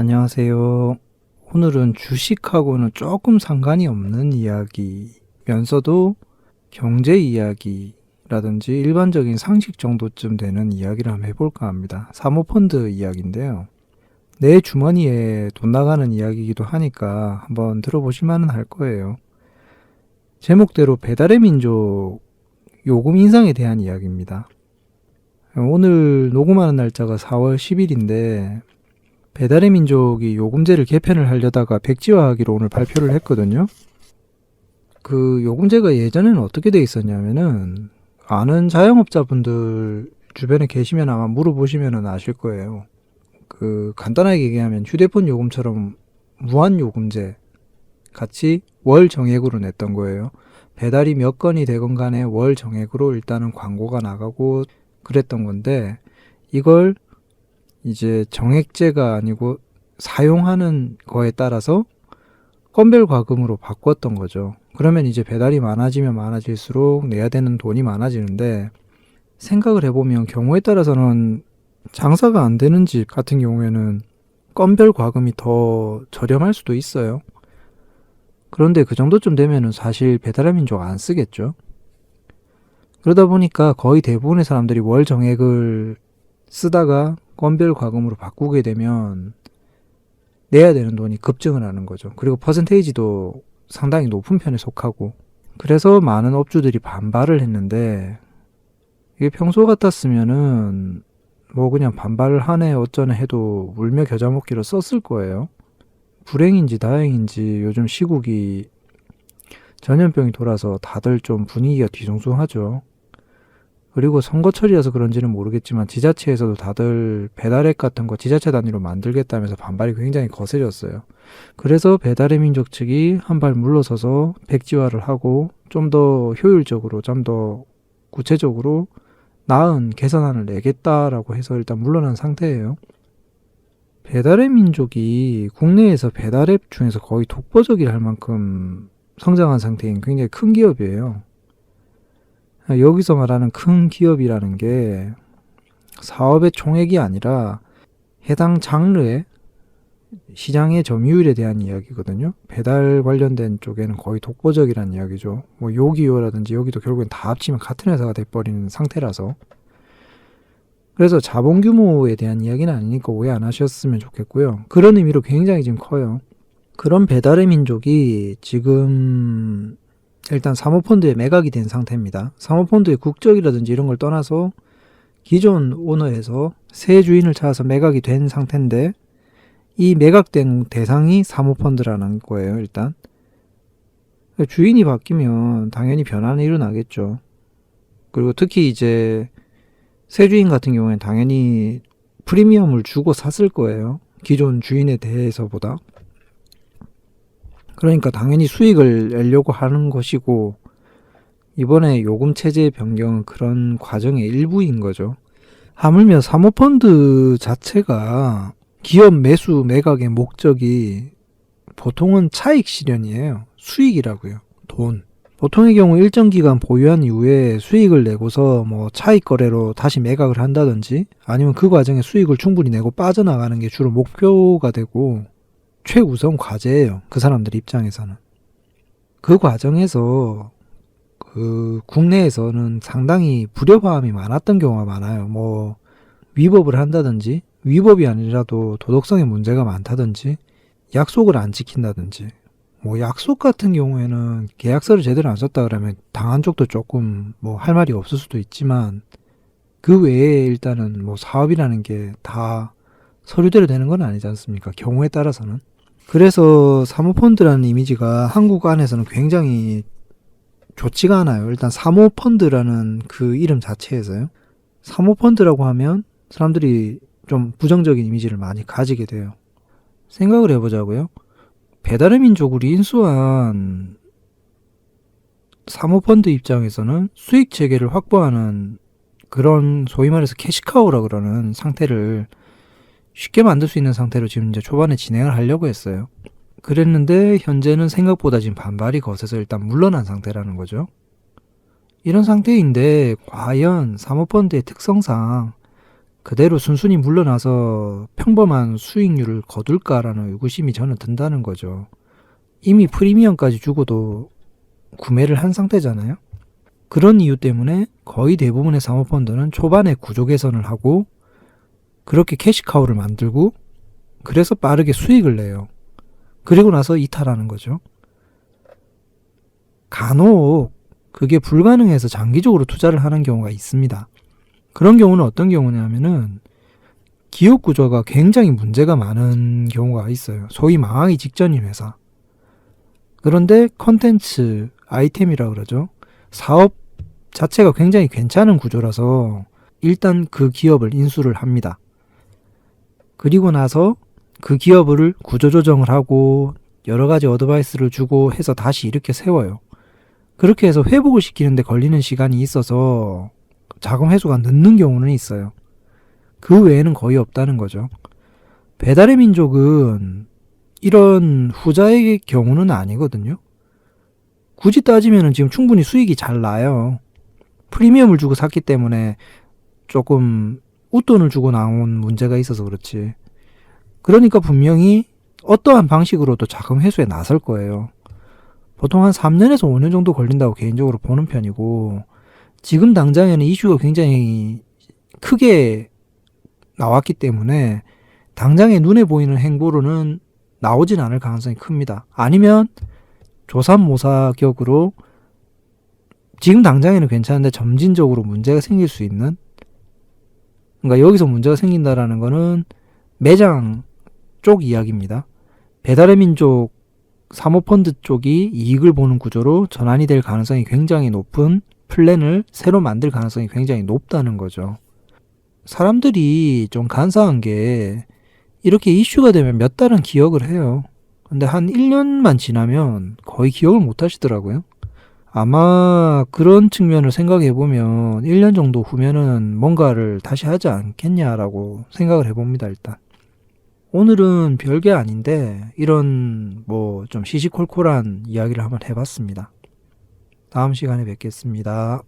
안녕하세요. 오늘은 주식하고는 조금 상관이 없는 이야기면서도 경제 이야기라든지 일반적인 상식 정도쯤 되는 이야기를 한번 해볼까 합니다. 사모펀드 이야기인데요. 내 주머니에 돈 나가는 이야기이기도 하니까 한번 들어보실 만은 할 거예요. 제목대로 배달의 민족 요금 인상에 대한 이야기입니다. 오늘 녹음하는 날짜가 4월 10일인데 배달의 민족이 요금제를 개편을 하려다가 백지화하기로 오늘 발표를 했거든요. 그 요금제가 예전에는 어떻게 돼 있었냐면은 아는 자영업자분들 주변에 계시면 아마 물어보시면은 아실 거예요. 그 간단하게 얘기하면 휴대폰 요금처럼 무한 요금제 같이 월 정액으로 냈던 거예요. 배달이 몇 건이 되건 간에 월 정액으로 일단은 광고가 나가고 그랬던 건데 이걸 이제 정액제가 아니고 사용하는 거에 따라서 건별 과금으로 바꿨던 거죠. 그러면 이제 배달이 많아지면 많아질수록 내야 되는 돈이 많아지는데 생각을 해보면 경우에 따라서는 장사가 안 되는 집 같은 경우에는 건별 과금이 더 저렴할 수도 있어요. 그런데 그 정도쯤 되면은 사실 배달의 민족 안 쓰겠죠. 그러다 보니까 거의 대부분의 사람들이 월 정액을 쓰다가 건별 과금으로 바꾸게 되면 내야 되는 돈이 급증을 하는 거죠. 그리고 퍼센테이지도 상당히 높은 편에 속하고 그래서 많은 업주들이 반발을 했는데 이게 평소 같았으면은 뭐 그냥 반발을 하네 어쩌네 해도 울며 겨자 먹기로 썼을 거예요. 불행인지 다행인지 요즘 시국이 전염병이 돌아서 다들 좀 분위기가 뒤숭숭하죠. 그리고 선거철이라서 그런지는 모르겠지만 지자체에서도 다들 배달앱 같은 거 지자체 단위로 만들겠다면서 반발이 굉장히 거세졌어요. 그래서 배달의 민족 측이 한 발 물러서서 백지화를 하고 좀 더 효율적으로 좀 더 구체적으로 나은 개선안을 내겠다라고 해서 일단 물러난 상태예요. 배달의 민족이 국내에서 배달앱 중에서 거의 독보적이라 할 만큼 성장한 상태인 굉장히 큰 기업이에요. 여기서 말하는 큰 기업이라는 게 사업의 총액이 아니라 해당 장르의 시장의 점유율에 대한 이야기거든요. 배달 관련된 쪽에는 거의 독보적이라는 이야기죠. 뭐 요기요라든지 여기도 결국엔 다 합치면 같은 회사가 돼버리는 상태라서. 그래서 자본 규모에 대한 이야기는 아니니까 오해 안 하셨으면 좋겠고요. 그런 의미로 굉장히 지금 커요. 그런 배달의 민족이 지금 일단 사모펀드에 매각이 된 상태입니다. 사모펀드의 국적이라든지 이런 걸 떠나서 기존 오너에서 새 주인을 찾아서 매각이 된 상태인데 이 매각된 대상이 사모펀드라는 거예요, 일단. 주인이 바뀌면 당연히 변화는 일어나겠죠. 그리고 특히 이제 새 주인 같은 경우에는 당연히 프리미엄을 주고 샀을 거예요. 기존 주인에 대해서보다. 그러니까 당연히 수익을 내려고 하는 것이고 이번에 요금 체제 변경은 그런 과정의 일부인 거죠. 하물며 사모펀드 자체가 기업 매수 매각의 목적이 보통은 차익 실현이에요. 수익이라고요. 돈. 보통의 경우 일정 기간 보유한 이후에 수익을 내고서 뭐 차익 거래로 다시 매각을 한다든지 아니면 그 과정에 수익을 충분히 내고 빠져나가는 게 주로 목표가 되고 최우선 과제예요. 그 사람들 입장에서는. 그 과정에서 그 국내에서는 상당히 불협화음이 많았던 경우가 많아요. 뭐 위법을 한다든지 위법이 아니라도 도덕성에 문제가 많다든지 약속을 안 지킨다든지 뭐 약속 같은 경우에는 계약서를 제대로 안 썼다 그러면 당한 쪽도 조금 뭐 할 말이 없을 수도 있지만 그 외에 일단은 뭐 사업이라는 게 다 서류대로 되는 건 아니지 않습니까? 경우에 따라서는. 그래서 사모펀드라는 이미지가 한국 안에서는 굉장히 좋지가 않아요. 일단 사모펀드라는 그 이름 자체에서요. 사모펀드라고 하면 사람들이 좀 부정적인 이미지를 많이 가지게 돼요. 생각을 해보자고요. 배달의 민족을 인수한 사모펀드 입장에서는 수익 체계를 확보하는 그런 소위 말해서 캐시카우라 그러는 상태를 쉽게 만들 수 있는 상태로 지금 이제 초반에 진행을 하려고 했어요. 그랬는데 현재는 생각보다 지금 반발이 거세서 일단 물러난 상태라는 거죠. 이런 상태인데 과연 사모펀드의 특성상 그대로 순순히 물러나서 평범한 수익률을 거둘까라는 의구심이 저는 든다는 거죠. 이미 프리미엄까지 주고도 구매를 한 상태잖아요. 그런 이유 때문에 거의 대부분의 사모펀드는 초반에 구조 개선을 하고 그렇게 캐시카우를 만들고 그래서 빠르게 수익을 내요. 그리고 나서 이탈하는 거죠. 간혹 그게 불가능해서 장기적으로 투자를 하는 경우가 있습니다. 그런 경우는 어떤 경우냐면은 기업 구조가 굉장히 문제가 많은 경우가 있어요. 소위 망하기 직전인 회사. 그런데 컨텐츠 아이템이라 그러죠. 사업 자체가 굉장히 괜찮은 구조라서 일단 그 기업을 인수를 합니다. 그리고 나서 그 기업을 구조조정을 하고 여러 가지 어드바이스를 주고 해서 다시 이렇게 세워요. 그렇게 해서 회복을 시키는데 걸리는 시간이 있어서 자금 회수가 늦는 경우는 있어요. 그 외에는 거의 없다는 거죠. 배달의 민족은 이런 후자의 경우는 아니거든요. 굳이 따지면 지금 충분히 수익이 잘 나요. 프리미엄을 주고 샀기 때문에 조금 웃돈을 주고 나온 문제가 있어서 그렇지. 그러니까 분명히 어떠한 방식으로도 자금 회수에 나설 거예요. 보통 한 3년에서 5년 정도 걸린다고 개인적으로 보는 편이고, 지금 당장에는 이슈가 굉장히 크게 나왔기 때문에, 당장에 눈에 보이는 행보로는 나오진 않을 가능성이 큽니다. 아니면, 조삼모사 격으로 지금 당장에는 괜찮은데 점진적으로 문제가 생길 수 있는 그러니까 여기서 문제가 생긴다라는 거는 매장 쪽 이야기입니다. 배달의 민족 사모펀드 쪽이 이익을 보는 구조로 전환이 될 가능성이 굉장히 높은 플랜을 새로 만들 가능성이 굉장히 높다는 거죠. 사람들이 좀 간사한 게 이렇게 이슈가 되면 몇 달은 기억을 해요. 근데 한 1년만 지나면 거의 기억을 못 하시더라고요. 아마 그런 측면을 생각해 보면 1년 정도 후면은 뭔가를 다시 하지 않겠냐라고 생각을 해 봅니다, 일단. 오늘은 별게 아닌데 이런 뭐 좀 시시콜콜한 이야기를 한번 해봤습니다. 다음 시간에 뵙겠습니다.